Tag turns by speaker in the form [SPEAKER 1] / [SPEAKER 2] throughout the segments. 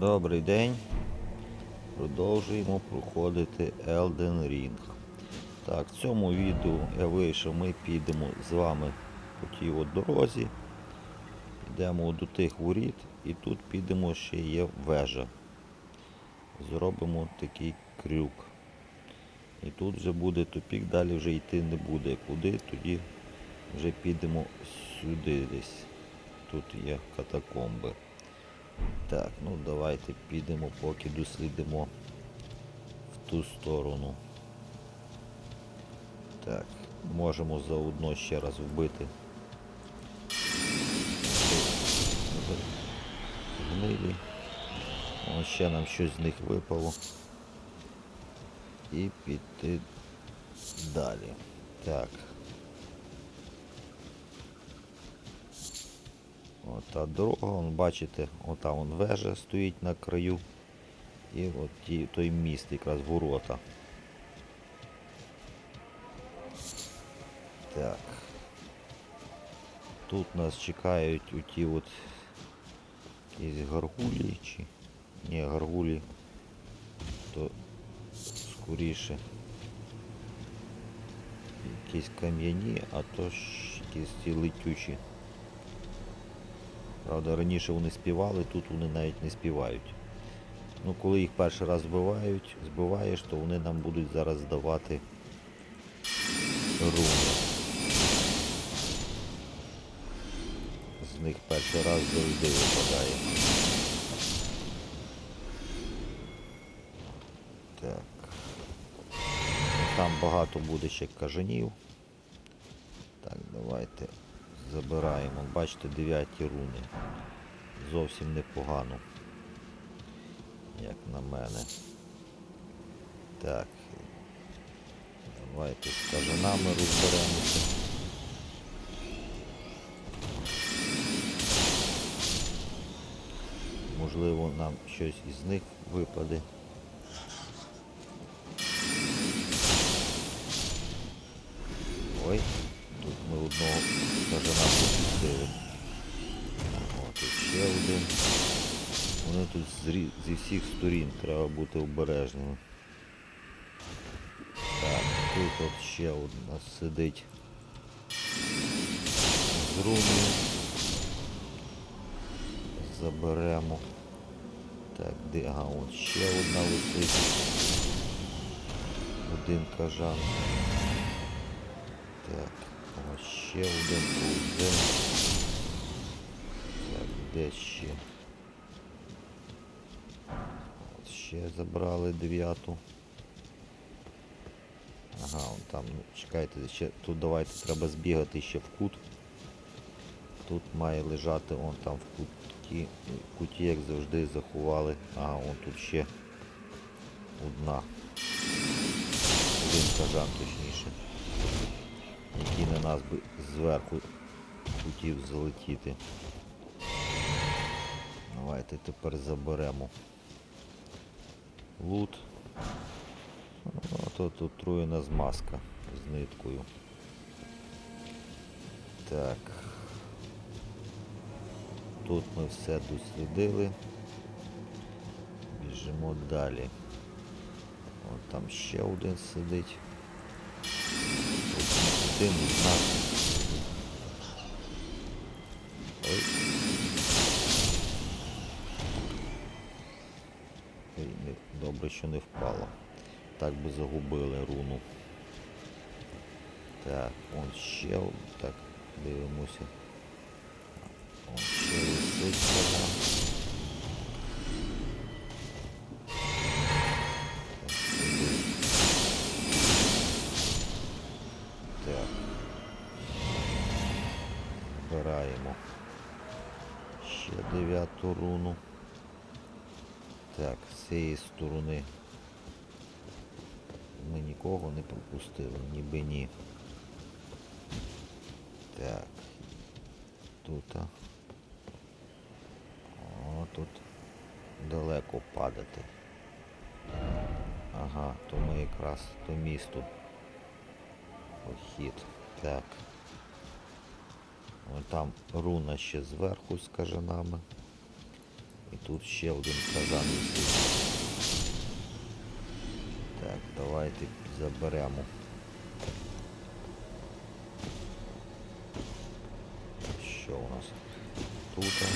[SPEAKER 1] Добрий день. Продовжуємо проходити Elden Ring. Так, в цьому відео я вийшов, ми підемо з вами по тій от дорозі. Йдемо до тих воріт і тут підемо ще є вежа. Зробимо такий крюк. І тут вже буде тупік, далі вже йти не буде. Куди, тоді вже підемо сюди десь. Тут є катакомби. Так, ну давайте підемо, поки дослідимо в ту сторону. Так, можемо заодно ще раз вбити. Гнилі. О, ще нам щось з них випало. І піти далі. Так. Ота дорога, вон, бачите, ота вон вежа стоїть на краю. І от ті, той міст, якраз ворота. Так. Тут нас чекають оті от якісь гаргулі чи. Ні, гаргулі, то скоріше. Якісь кам'яні, а то ж якісь ті летючі. Правда, раніше вони співали, тут вони навіть не співають. Ну, коли їх перший раз збивають, збиваєш, то вони нам будуть зараз здавати руни. З них перший раз завжди випадає. Так. Там багато буде ще кажанів. Так, давайте забираємо. Бачите, дев'яті руни. Зовсім непогано. Як на мене. Так. Давайте з кажанами розберемося. Можливо, нам щось із них випаде. Ой, ми одного кажана пропустили. О, тут ще один. Вони тут з рі- зі всіх сторін треба бути обережними. Так, тут от ще одна сидить з руною. Заберемо. Так, де? Ага, от ще одна висить. Один кажан. Так, ось ще один повзе. Так, де ще? От ще забрали дев'яту. Ага, он там, ну, чекайте, ще тут давайте треба збігати ще в кут. Тут має лежати он там в куті, в куті, як завжди, заховали. Ага, он тут ще одна. Один кажан точніше. Який на нас би зверху хотів залетіти. Давайте тепер заберемо лут. Ну, то тут труєна змазка з ниткою. Так. Тут ми все дослідили. Біжимо далі. От там ще один сидить. Ой, не- Добре, що не впало. Так би загубили руну. Так, он ще так, дивимося. Он ще висить Збираємо ще дев'яту руну. Так, з цієї сторони ми нікого не пропустили, ніби ні. Так. Тут. О, тут далеко падати. Ага, то ми якраз то місто. Похід. Так. Там руна ще зверху з кажанами. І тут ще один казан. Так, давайте заберемо. Що у нас тут? Так.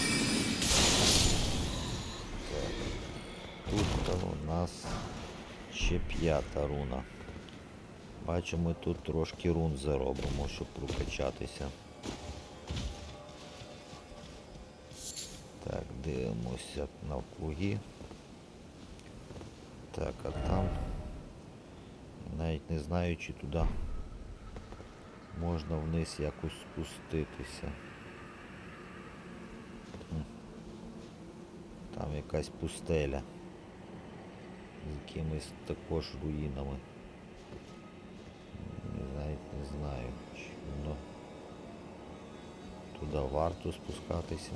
[SPEAKER 1] Тут у нас ще п'ята руна. Бачу, ми тут трошки рун заробимо, щоб прокачатися. Дивимося навкруги. Так, а там навіть не знаю, чи туди можна вниз якось спуститися. Там якась пустеля з якимись також руїнами. Навіть не знаю, чи воно туди варто спускатися.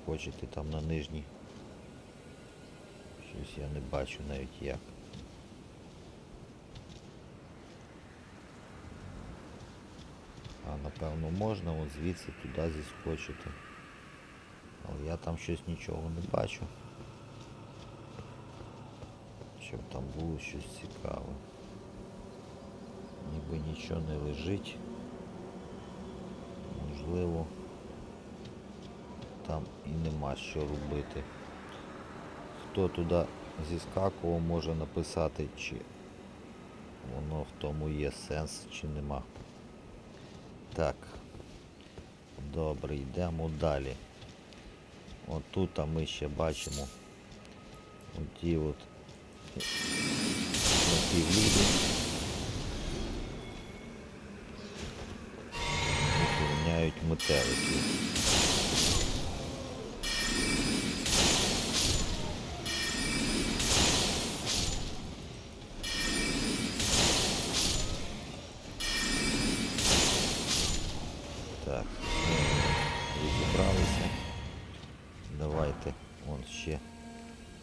[SPEAKER 1] Якось там на нижній. Щось я не бачу навіть як. А напевно можна от звідси туди зіскочити. Але я там щось нічого не бачу. Щоб там було щось цікаве. Ніби нічого не лежить. Можливо, і нема що робити. Хто туди зіскакував, може написати, чи воно в тому є сенс, чи нема. Так. Добре, йдемо далі. От тут а ми ще бачимо оті от напівлюди. Охороняють метеликів. Так, розібралися. Давайте, вон ще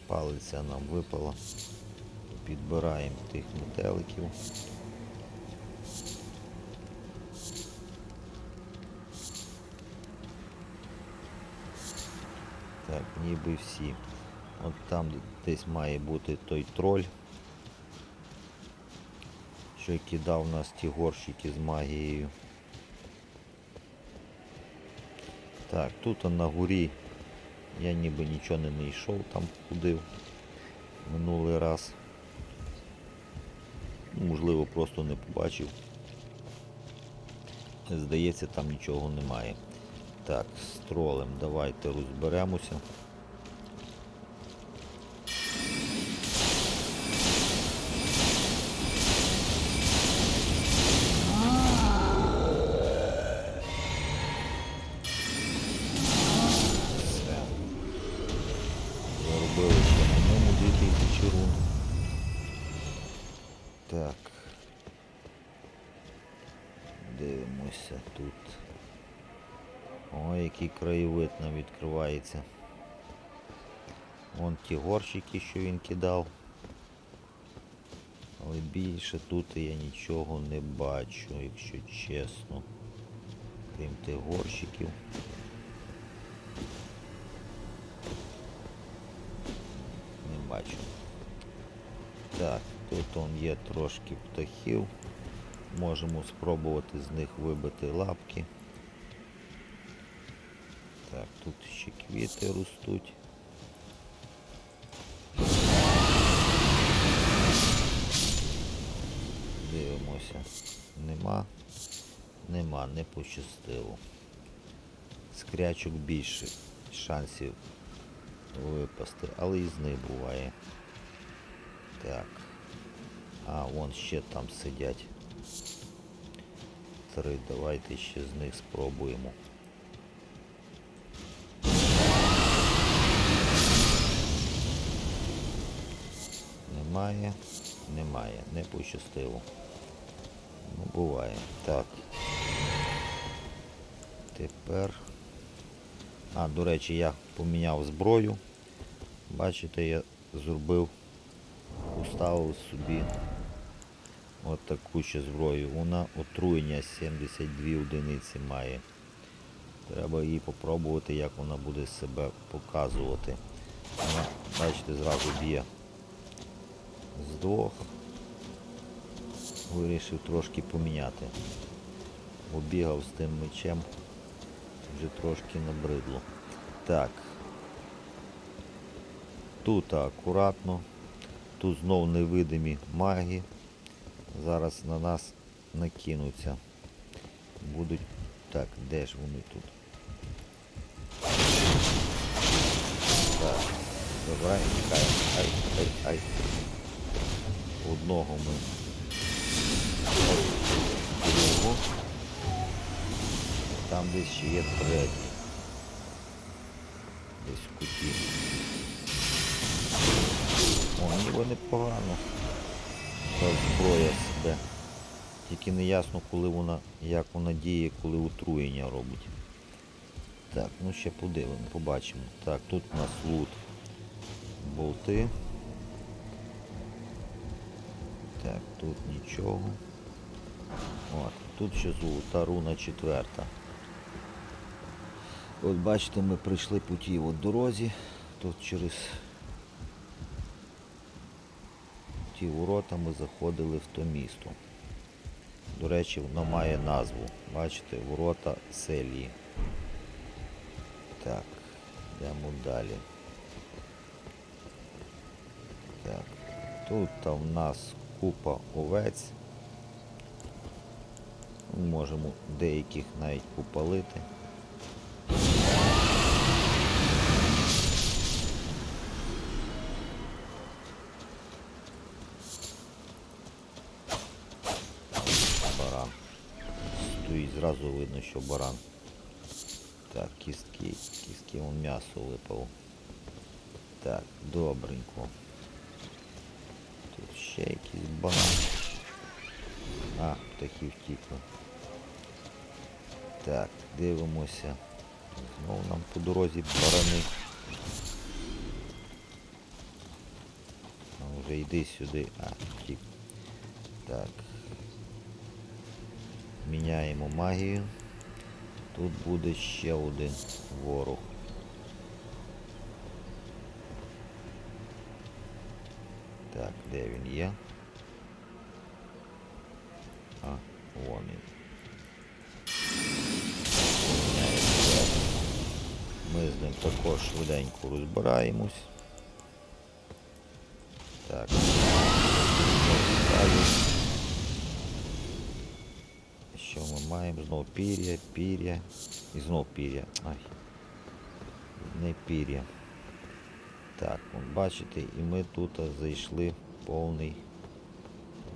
[SPEAKER 1] палиця нам випала. Підбираємо тих метеликів. Так, ніби всі. От там десь має бути той троль, що кидав нас ті горщики з магією. Так, тут на горі я ніби нічого не знайшов, там ходив минулий раз. Ну, Можливо, просто не побачив. Здається, там нічого немає. Так, з тролем давайте розберемося. Все. Заробили ще на ньому 2000 рун. Так. Дивимося тут. Ой, який краєвид нам відкривається. Вон ті горщики, що він кидав. Але більше тут я нічого не бачу, якщо чесно. Крім тих горщиків. Не бачу. Так, тут он є трошки птахів. Можемо спробувати з них вибити лапки. Так, тут ще квіти ростуть. Дивимося. Нема. Нема, не пощастило. Скрячок більше шансів випасти, але і з них буває. Так. А, вон ще там сидять. Три, давайте ще з них спробуємо. Немає, немає, не пощастило. Ну, буває. Так. Тепер. А, до речі, я поміняв зброю. Бачите, я зробив, поставив собі от таку ще зброю. Вона отруєння 72 одиниці має. Треба її попробувати, як вона буде себе показувати. Вона, бачите, зразу б'є з двох. Вирішив трошки поміняти. Бо бігав з тим мечем, вже трошки набридло. Так. Тут акуратно. Тут знов невидимі маги. Зараз на нас накинуться. Будуть. Так, де ж вони тут? Так, давай, чекаємо. Ай, ай, ай. Одного ми. Другого. Там десь ще є третій. Десь в куті. О, ніби непогано. Та зброя себе. Тільки не ясно, коли вона, як вона діє, коли отруєння робить. Так, ну ще подивимо, побачимо. Так, тут у нас лут. Болти. Так, тут нічого. От, тут ще золота руна четверта. От бачите, ми прийшли по тій от дорозі. Тут через ті ворота ми заходили в то місто. До речі, воно має назву. Бачите, ворота селії. Так, йдемо далі. Так, тут та в нас купа овець. Можемо деяких навіть попалити. Баран. Стоїть, зразу видно, що баран. Так, кістки, кістки, вон м'ясо випало. Так, добренько. Ще якийсь банан. А, птахи втікли. Так, дивимося. Знову нам по дорозі барани. А вже йди сюди. А, втік. Так. Міняємо магію. Тут буде ще один ворог. Так, де він є? А, вон він. Ми з ним також швиденько розбираємось. Так. Що ми маємо? Знов пір'я, пір'я і знов пір'я. Ай. Не пір'я. Так, бачите, і ми тут зайшли повний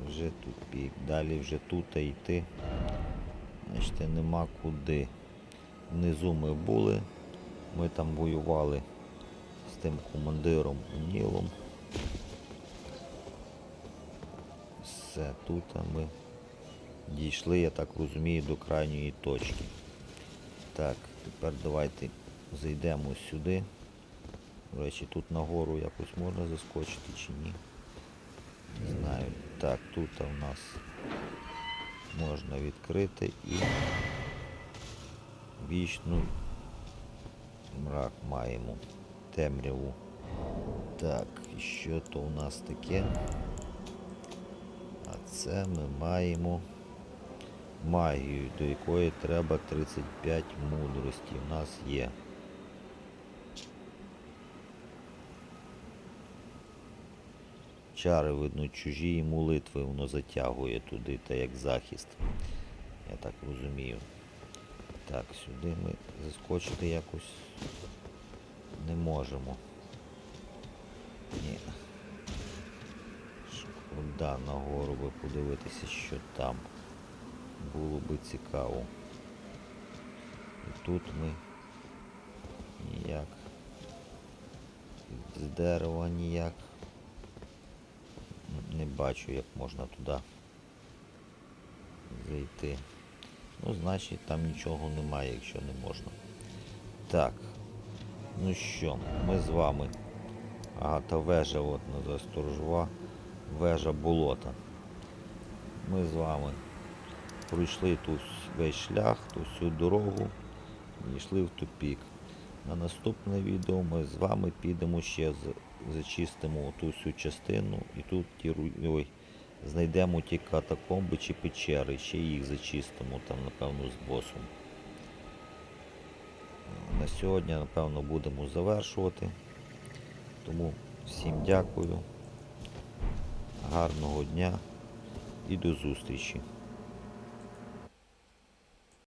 [SPEAKER 1] вже тупік. Далі вже тут йти. Значить, нема куди. Внизу ми були. Ми там воювали з тим командиром Нілом. Все, тут ми дійшли, я так розумію, до крайньої точки. Так, тепер давайте зайдемо сюди. До речі, тут нагору якось можна заскочити чи ні. Не знаю. Так, тут у нас можна відкрити і вічну мрак маємо. Темряву. Так, і що то у нас таке? А це ми маємо магію, до якої треба 35 мудрості. У нас є. Чари, видно, чужі і молитви воно затягує туди, та як захист. Я так розумію. Так, сюди ми заскочити якось не можемо. Ні. Шкода нагору би подивитися, що там. Було би цікаво. І тут ми ніяк. З дерева ніяк. Не бачу, як можна туди зайти. Ну, значить там нічого немає, якщо не можна. Так. Ну що, ми з вами. Ага, та вежа от назва сторожова. Вежа болота. ми з вами пройшли тут весь шлях, ту всю дорогу і йшли в тупік. На наступне відео ми з вами підемо ще зачистимо ту всю частину і тут ті, ой, знайдемо ті катакомби чи печери, ще їх зачистимо там, напевно, з босом. На сьогодні, напевно, будемо завершувати. Тому всім дякую, гарного дня і до зустрічі.